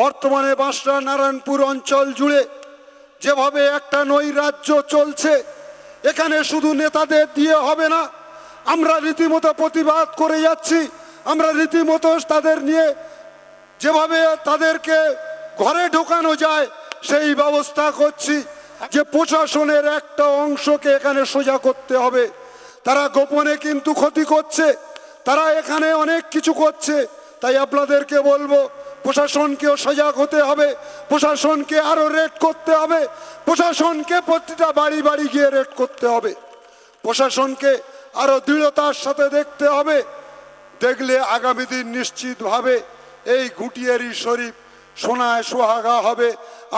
বর্তমানে বাঁশরা নারায়ণপুর অঞ্চল জুড়ে যেভাবে একটা নৈ রাজ্য চলছে, এখানে শুধু নেতাদের দিয়ে হবে না, আমরা রীতিমতো প্রতিবাদ করে যাচ্ছি, আমরা রীতিমতো তাদের নিয়ে যেভাবে তাদেরকে ঘরে ঢোকানো যায়, সেই ব্যবস্থা করছি যে প্রশাসনের একটা অংশকে এখানে সোজা করতে হবে। তারা গোপনে কিন্তু ক্ষতি করছে, তারা এখানে অনেক কিছু করছে, তাই আপনাদেরকে বলব প্রশাসনকেও সজাগ হতে হবে, প্রশাসনকে আরও রেড করতে হবে, প্রশাসনকে প্রতিটা বাড়ি বাড়ি গিয়ে রেড করতে হবে। প্রশাসনকে আরও দৃঢ়তার সাথে দেখতে হবে, দেখলে আগামী দিন নিশ্চিতভাবে এই ঘুটিয়ারি শরীফ সোনায় সোহাগা হবে।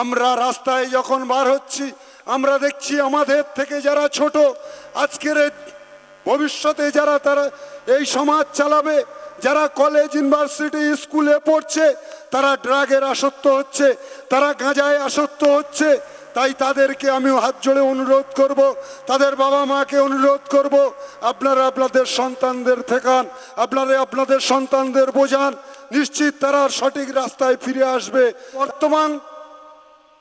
আমরা রাস্তায় যখন বার হচ্ছি, আমরা দেখছি আমাদের থেকে যারা ছোট, আজকের ভবিষ্যতে যারা তারা এই সমাজ চালাবে যারা কলেজ ইউনিভার্সিটি স্কুলে পড়ছে, তারা ড্রাগের আসক্ত হচ্ছে, তারা গাঁজায় আসক্ত হচ্ছে। তাই তাদেরকে আমি হাত জোড়ে অনুরোধ করব, তাদের বাবা মাকে অনুরোধ করব, আপনারা আপনাদের সন্তানদের ঠেকান, আপনারা আপনাদের সন্তানদের বোঝান, নিশ্চিত তারা সঠিক রাস্তায় ফিরে আসবে। বর্তমান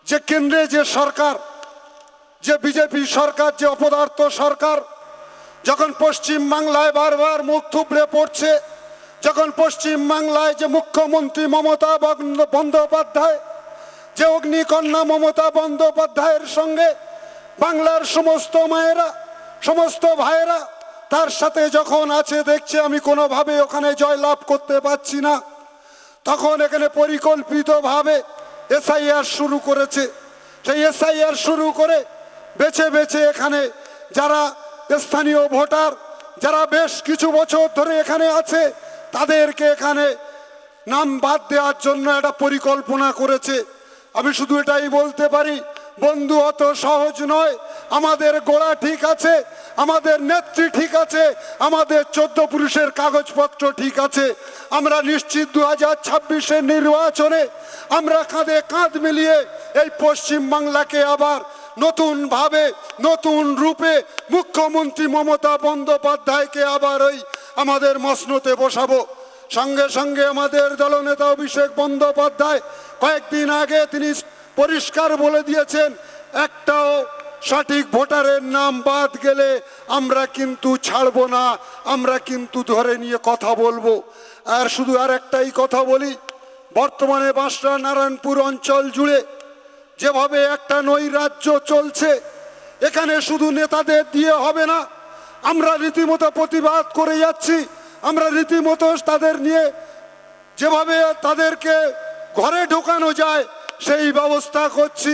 যে কেন্দ্রে যে সরকার, যে বিজেপি সরকার, যে অপদার্থ সরকার, যখন পশ্চিম বাংলায় বারবার মুখ থুবড়ে পড়ছে যখন পশ্চিম বাংলায় যে মুখ্যমন্ত্রী মমতা বন্দ- বন্দ্যোপাধ্যায়, যে অগ্নিকন্যা মমতা বন্দ্যোপাধ্যায়ের সঙ্গে বাংলার সমস্ত মায়েরা, সমস্ত ভাইয়েরা, তার সাথে যখন আছে দেখছে আমি কোনোভাবে ওখানে জয়লাভ করতে পারছি না। তখন এখানে পরিকল্পিতভাবে এসআইআর শুরু করেছে। সেই এসআইআর শুরু করে বেছে বেছে এখানে যারা স্থানীয় ভোটার, যারা বেশ কিছু বছর ধরে এখানে আছে তাদেরকে এখানে নাম বাদ দেওয়ার জন্য একটা পরিকল্পনা করেছে। আমি শুধু এটাই বলতে পারি, বন্ধু, অত সহজ নয়। আমাদের গোড়া ঠিক আছে, আমাদের নেত্রী ঠিক আছে, আমাদের চোদ্দ পুরুষের কাগজপত্র ঠিক আছে। আমরা নিশ্চিত দু হাজার ছাব্বিশের নির্বাচনে আমরা কাঁধে কাঁধ মিলিয়ে এই পশ্চিম বাংলাকে আবার নতুন ভাবে নতুন রূপে মুখ্যমন্ত্রী মমতা বন্দ্যোপাধ্যায়কে আবার ওই আমাদের মসনতে বসাবো। সঙ্গে সঙ্গে আমাদের দলনেতা অভিষেক বন্দ্যোপাধ্যায় কয়েকদিন আগে তিনি পরিষ্কার বলে দিয়েছেন, একটাও সঠিক ভোটারের নাম বাদ গেলে আমরা কিন্তু ছাড়ব না, আমরা কিন্তু ধরে নিয়ে কথা বলব। আর শুধু আর একটাই কথা বলি, বর্তমানে বাঁশরা নারায়ণপুর অঞ্চল জুড়ে যেভাবে একটা নৈরাজ্য চলছে, এখানে শুধু নেতাদের দিয়ে হবে না আমরা রীতিমতো প্রতিবাদ করে যাচ্ছি। আমরা রীতিমতো তাদের নিয়ে যেভাবে তাদেরকে ঘরে ঢোকানো যায়, সেই ব্যবস্থা করছি।